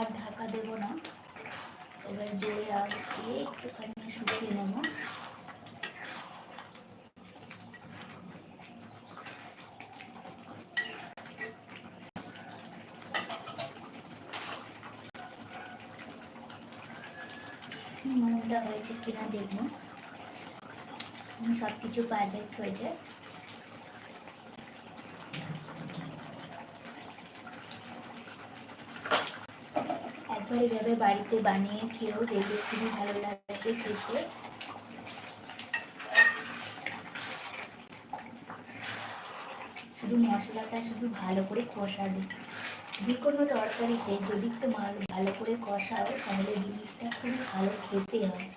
আর ঢাকা দেবো না। এবার জলে আর দিয়ে একটুখানি শুকিয়ে নেব। নুনটা হয়েছে কিনা, দেখব। সব কিছু পারফেক্ট হয়েছে। একবার এইভাবে বাড়িতে বানিয়ে খেয়েও দেখবে খুবই ভালো লাগবে খেতে। শুধু মশলাটা শুধু ভালো করে কষাবে। যে কোনো তরকারিতে যদি একটু মা- ভালো করে কষাও, তাহলে জিনিসটা খুবই ভালো খেতে হয়।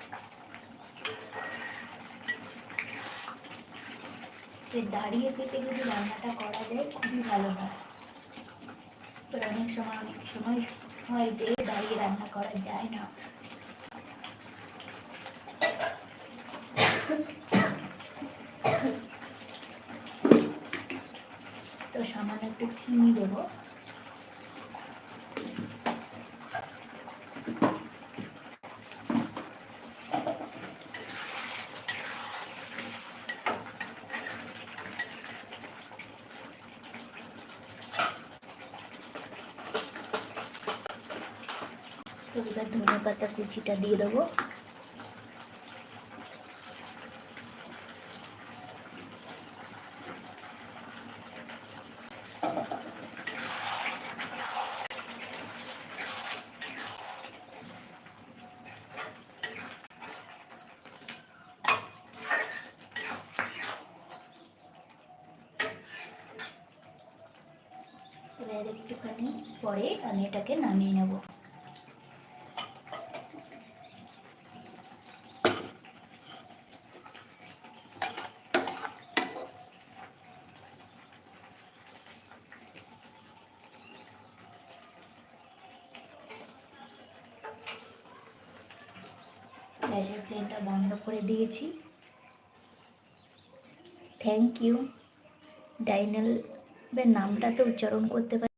দাঁড়িয়ে থেকে যদি রান্নাটা করা যায়, খুবই ভালো হয়। অনেক সময় অনেক সময় হয় যে দাঁড়িয়ে রান্না করা যায় না। তো সামান্য একটু চিনি দেবো। তো এবার ধনে পাতা কুচিটা দিয়ে দেবো। এবার একটুখানি পরে আমি এটাকে নামিয়ে নেব। গ্যাসের ফ্লেমটা বন্ধ করে দিয়েছি। থ্যাংক ইউ ডাইনাল এবার নামটা তো উচ্চারণ করতে পারি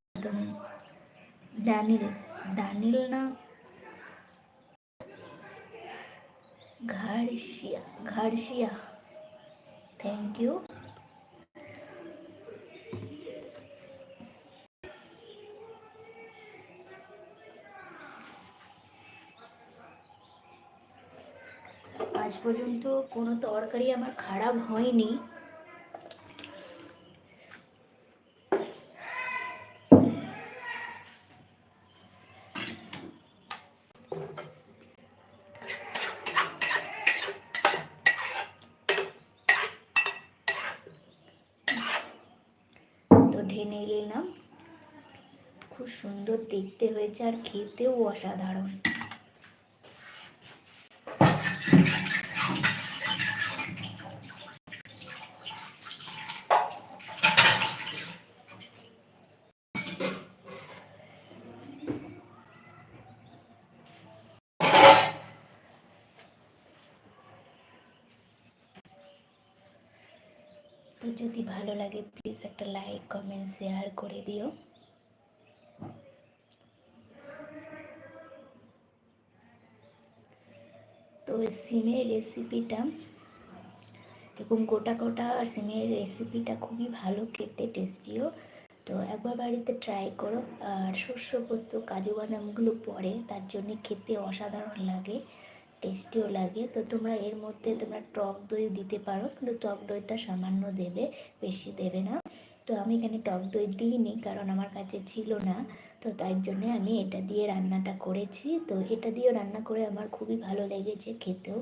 ডানিল দানিল না? ঘাড়শিয়া ঘাড়শিয়া। থ্যাংক ইউ আজ পর্যন্ত কোনো তরকারি আমার খারাপ হয়নি। ঢেনে নিলাম। খুব সুন্দর দেখতে হয়েছে আর খেতেও অসাধারণ। তো যদি ভালো লাগে প্লিজ একটা লাইক কমেন্ট শেয়ার করে দিও। তো সিমের রেসিপিটা দেখুন, গোটা গোটা আর সিমের রেসিপিটা খুবই ভালো, খেতে টেস্টিও তো একবার বাড়িতে ট্রাই করো, আর শস্য পোস্ত, কাজু বাদামগুলো পড়ে, তার জন্য খেতে অসাধারণ লাগে। টেস্টিও লাগে। তো তোমরা এর মধ্যে তোমরা টক দই দিতে পারো, কিন্তু টক দইটা সামান্য দেবে, বেশি দেবে না। তো আমি এখানে টক দই দিইনি, কারণ আমার কাছে ছিল না। তো তাই জন্যে আমি এটা দিয়ে রান্নাটা করেছি। তো এটা দিয়েও রান্না করে আমার খুবই ভালো লেগেছে খেতেও।